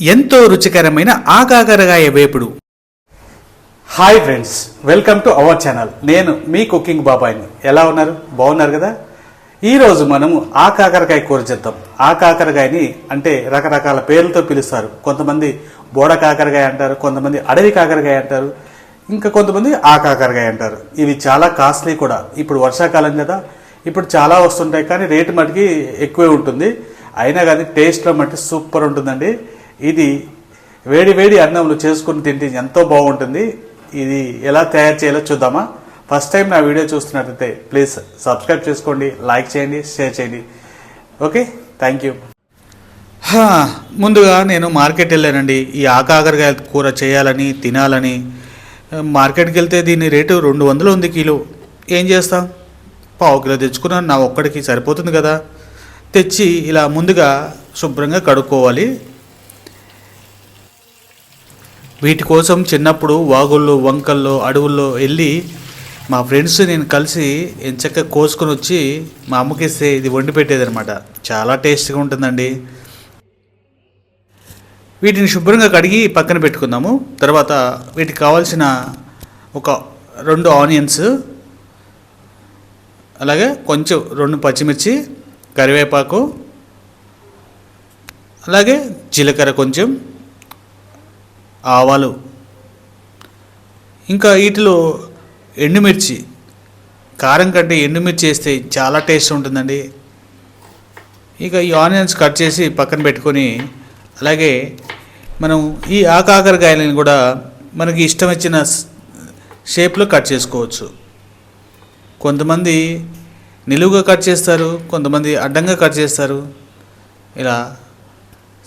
ఎంతో రుచికరమైన ఆకాకరకాయ వేపుడు. Hi friends welcome to our channel నేను మీ కుకింగ్ బాబాయ్ని. ఎలా ఉన్నారు? బాగున్నారు కదా? ఈరోజు మనము ఆ కాకరకాయ కూర చేద్దాం. ఆ కాకరకాయని అంటే రకరకాల పేర్లతో పిలుస్తారు. కొంతమంది బోడ కాకరకాయ అంటారు కొంతమంది అడవి కాకరకాయ అంటారు ఇంకా కొంతమంది ఆ కాకరకాయ అంటారు. ఇవి చాలా కాస్ట్లీ కూడా. ఇప్పుడు వర్షాకాలం కదా ఇప్పుడు చాలా వస్తుంటాయి కానీ రేటు మటుకి ఎక్కువే ఉంటుంది. అయినా కానీ టేస్ట్లో మట్టి సూపర్ ఉంటుందండి. ఇది వేడి వేడి అన్నంలో చేసుకుని తింటే ఎంతో బాగుంటుంది. ఇది ఎలా తయారు చేయాలో చూద్దామా? ఫస్ట్ టైం నా వీడియో చూస్తున్నట్లయితే ప్లీజ్ సబ్స్క్రైబ్ చేసుకోండి లైక్ చేయండి షేర్ చేయండి. ఓకే థ్యాంక్ యూ ముందుగా నేను మార్కెట్ వెళ్ళానండి. ఈ ఆకాకరకాయ కూర చేయాలని తినాలని. మార్కెట్కి వెళ్తే దీని రేటు రెండు వందలు ఉంది కిలో. ఏం చేస్తాం? పావు కిలో తెచ్చుకున్నాను నా ఒక్కడికి సరిపోతుంది కదా. తెచ్చి ఇలా ముందుగా శుభ్రంగా కడుక్కోవాలి. వీటి కోసం చిన్నప్పుడు వాగుల్లో వంకల్లో అడవుల్లో వెళ్ళి మా ఫ్రెండ్స్ నేను కలిసి ఎంచక్క కోసుకొని వచ్చి మా అమ్మకి ఇస్తే ఇది వండి పెట్టేదనమాట చాలా టేస్ట్గా ఉంటుందండి. వీటిని శుభ్రంగా కడిగి పక్కన పెట్టుకుందాము. తర్వాత వీటికి కావాల్సిన ఒక రెండు ఆనియన్స్ అలాగే కొంచెం రెండు పచ్చిమిర్చి కరివేపాకు అలాగే జీలకర్ర కొంచెం ఆవాలు. ఇంకా వీటిలో ఎండుమిర్చి. కారం కంటే ఎండుమిర్చి వేస్తే చాలా టేస్ట్ ఉంటుందండి. ఇక ఈ ఆనియన్స్ కట్ చేసి పక్కన పెట్టుకొని అలాగే మనం ఈ ఆకాకరకాయలను కూడా మనకి ఇష్టం వచ్చిన షేప్లో కట్ చేసుకోవచ్చు. కొంతమంది నిలువుగా కట్ చేస్తారు కొంతమంది అడ్డంగా కట్ చేస్తారు. ఇలా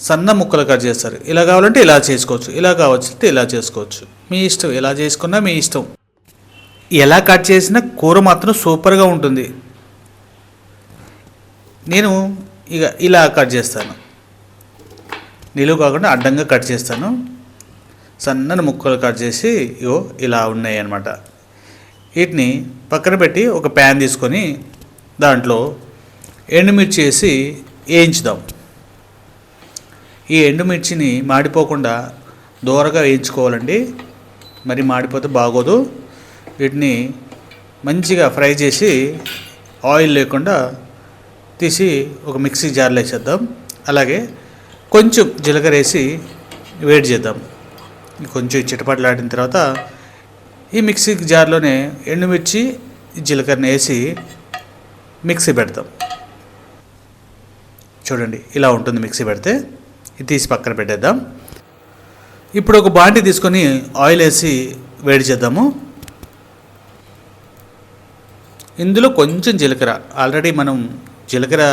సన్న ముక్కలు కట్ చేస్తారు. ఇలా కావాలంటే ఇలా చేసుకోవచ్చు. ఇలా కావాలంటే ఇలా చేసుకోవచ్చు. మీ ఇష్టం ఎలా చేసుకున్నా మీ ఇష్టం. ఎలా కట్ చేసినా కూర మాత్రం సూపర్గా ఉంటుంది. నేను ఇక ఇలా కట్ చేస్తాను. నిలువు కాకుండా అడ్డంగా కట్ చేస్తాను. సన్నని ముక్కలు కట్ చేసి ఇగో ఇలా ఉన్నాయి అన్నమాట. వీటిని పక్కన పెట్టి ఒక ప్యాన్ తీసుకొని దాంట్లో ఎండుమిర్చి వేసి వేయించుదాం. ఈ ఎండుమిర్చిని మాడిపోకుండా దూరగా వేయించుకోవాలండి. మరి మాడిపోతే బాగోదు. వీటిని మంచిగా ఫ్రై చేసి ఆయిల్ లేకుండా తీసి ఒక మిక్సీ జార్లో వేసేద్దాం. అలాగే కొంచెం జీలకర్ర వేసి వేడి చేద్దాం. కొంచెం చిటపటలాడిన తర్వాత ఈ మిక్సీ జార్లోనే ఎండుమిర్చి జీలకర్రని వేసి మిక్సీ పెడతాం. చూడండి ఇలా ఉంటుంది మిక్సీ పెడితే. ఇది తీసి పక్కన పెట్టేద్దాం. ఇప్పుడు ఒక బాండి తీసుకొని ఆయిల్ వేసి వేడి చేద్దాము. ఇందులో కొంచెం జీలకర్ర. ఆల్రెడీ మనం జీలకర్ర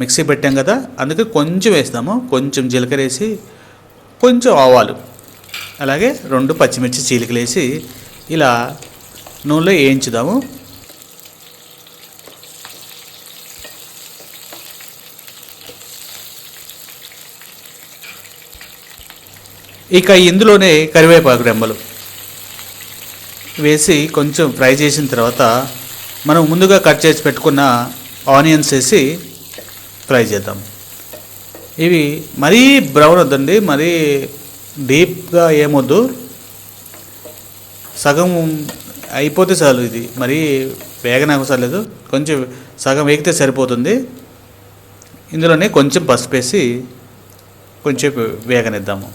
మిక్సీ పెట్టాం కదా అందుకే కొంచెం వేస్తాము. కొంచెం జీలకర్ర వేసి కొంచెం ఆవాలు. అలాగే రెండు పచ్చిమిర్చి చీలికలు వేసి ఇలా నూనెలో వేయించుదాము. ఇక ఇందులోనే కరివేపాకు రెమ్మలు వేసి కొంచెం ఫ్రై చేసిన తర్వాత మనం ముందుగా కట్ చేసి పెట్టుకున్న ఆనియన్స్ వేసి ఫ్రై చేద్దాం. ఇవి మరీ బ్రౌన్ వద్దండి మరీ డీప్గా ఏమొద్దు. సగం అయిపోతే చాలు ఇది మరీ వేగన అవసరం లేదు. కొంచెం సగం వేగితే సరిపోతుంది. ఇందులోనే కొంచెం పసుపు వేసి కొంచెం వేగనిద్దాము.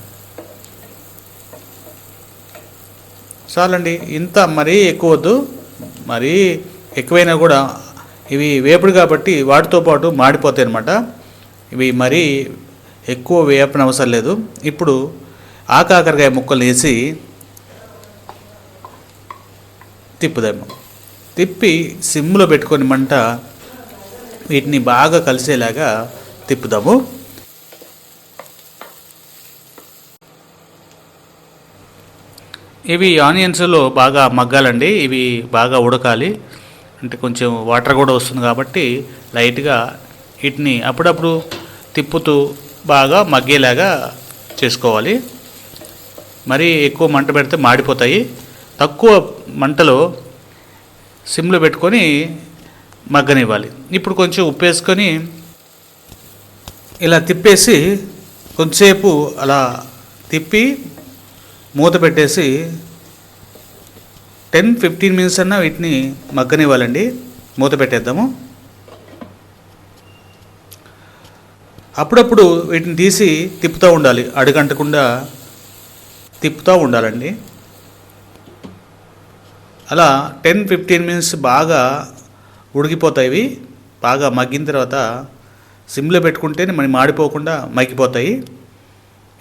చాలండి ఇంత మరీ ఎక్కువ వద్దు. మరీ ఎక్కువైనా కూడా ఇవి వేపుడు కాబట్టి వాటితో పాటు మాడిపోతాయి అనమాట ఇవి మరీ ఎక్కువ వేపన అవసరం లేదు. ఇప్పుడు ఆకాకరకాయ ముక్కలు వేసి తిప్పుదాము తిప్పి సిమ్లో పెట్టుకొని మంట వీటిని బాగా కలిసేలాగా తిప్పుదాము. ఇవి ఆనియన్స్లో బాగా మగ్గాలండి. ఇవి బాగా ఉడకాలి. అంటే కొంచెం వాటర్ కూడా వస్తుంది కాబట్టి లైట్గా వీటిని అప్పుడప్పుడు తిప్పుతూ బాగా మగ్గేలాగా చేసుకోవాలి. మరీ ఎక్కువ మంట పెడితే మాడిపోతాయి. తక్కువ మంటలో సిమ్లో పెట్టుకొని మగ్గనివ్వాలి. ఇప్పుడు కొంచెం ఉప్పు వేసుకొని ఇలా తిప్పేసి కొంతసేపు అలా తిప్పి మూత పెట్టేసి టెన్ ఫిఫ్టీన్ మినిట్స్ అన్నా వీటిని మగ్గనివ్వాలండి. మూత పెట్టేద్దాము. అప్పుడప్పుడు వీటిని తీసి తిప్పుతూ ఉండాలి. అడుగంటకుండా తిప్పుతూ ఉండాలండి. అలా టెన్ ఫిఫ్టీన్ మినిట్స్ బాగా ఉడికిపోతాయి. ఇవి బాగా మగ్గిన తర్వాత సిమ్లో పెట్టుకుంటేనే మనం మాడిపోకుండా మగ్గిపోతాయి.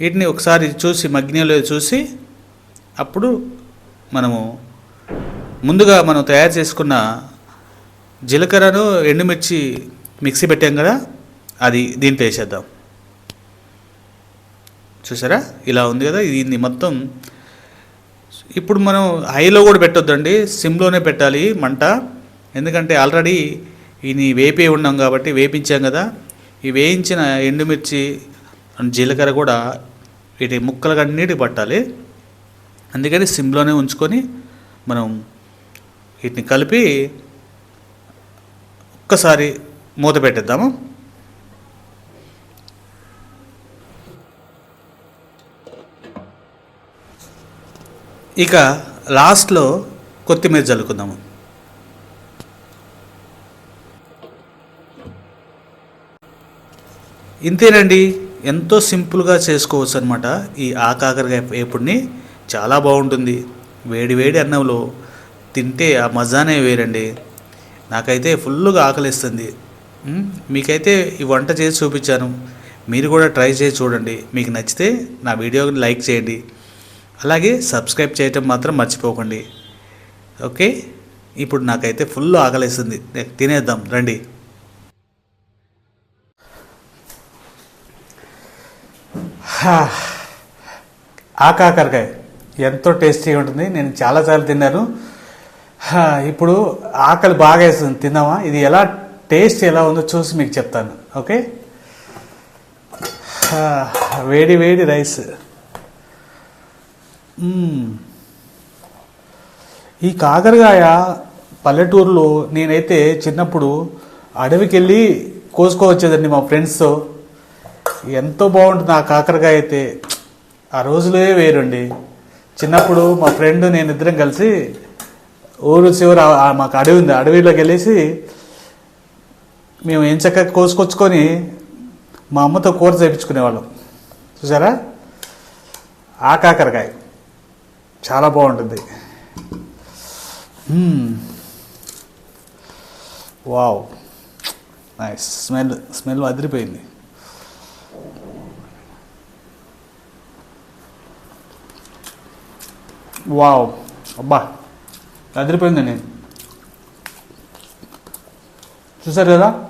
వీటిని ఒకసారి చూసి మగ్గినలో చూసి అప్పుడు మనము ముందుగా మనం తయారు చేసుకున్న జీలకర్రను ఎండుమిర్చి మిక్సీ పెట్టాం కదా అది దీంట్లో వేసేద్దాం. చూసారా? ఇలా ఉంది కదా ఇది మొత్తం. ఇప్పుడు మనం హైలో కూడా పెట్టొద్దండి సిమ్లోనే పెట్టాలి మంట. ఎందుకంటే ఆల్రెడీ ఇది వేపే ఉన్నాం కాబట్టి వేపించాం కదా. ఈ వేయించిన ఎండుమిర్చి జీలకర్ర కూడా వీటి ముక్కలు అన్నిటికి పట్టాలి. అందుకని సిమ్లోనే ఉంచుకొని మనం వీటిని కలిపి ఒక్కసారి మూత పెట్టేద్దాము. ఇక లాస్ట్లో కొత్తిమీర చల్లుకుందాము. ఇంతేనండి ఎంతో సింపుల్గా చేసుకోవచ్చు అనమాట ఈ ఆకాకరకాయ వేపుడిని. చాలా బాగుంటుంది. వేడి వేడి అన్నంలో తింటే ఆ మజానే వేరండి. నాకైతే ఫుల్గా ఆకలిస్తుంది. మీకైతే ఈ వంట చేసి చూపించాను. మీరు కూడా ట్రై చేసి చూడండి. మీకు నచ్చితే నా వీడియోని లైక్ చేయండి. అలాగే సబ్స్క్రైబ్ చేయటం మాత్రం మర్చిపోకండి. ఓకే? ఇప్పుడు నాకైతే ఫుల్ ఆకలిస్తుంది. తినేద్దాం. రండి. ఆకాకరకాయ. ఎంతో టేస్టీగా ఉంటుంది. నేను చాలాసార్లు తిన్నాను. ఇప్పుడు ఆకలి బాగా వేస్తుంది. తిన్నామా ఇది ఎలా టేస్ట్ ఎలా ఉందో చూసి మీకు చెప్తాను. ఓకే? వేడి వేడి రైస్. ఈ కాకరకాయ పల్లెటూరులో నేనైతే చిన్నప్పుడు అడవికి వెళ్ళి కోసుకోవచ్చేదండి మా ఫ్రెండ్స్తో. ఎంతో బాగుంటుంది ఆ కాకరకాయ అయితే. ఆ రోజులే వేరండి. చిన్నప్పుడు మా ఫ్రెండ్ నేను ఇద్దరం కలిసి ఊరు చివర మాకు అడవి ఉంది అడవిలోకి వెళ్ళేసి మేము ఏం చక్కగా కోసుకొచ్చుకొని మా అమ్మతో కూర చేయించుకునేవాళ్ళం చూసారా? ఆ కాకరకాయ. చాలా బాగుంటుంది. వావ్. నైస్. స్మెల్ స్మెల్ అదిరిపోయింది. వావ్. అబ్బా అదిరిపోయిందండి చూసారు కదా?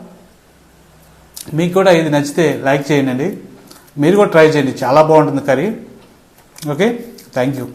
మీకు కూడా ఇది నచ్చితే లైక్ చేయండి. మీరు కూడా ట్రై చేయండి. చాలా బాగుంటుంది కర్రీ. ఓకే? Thank you.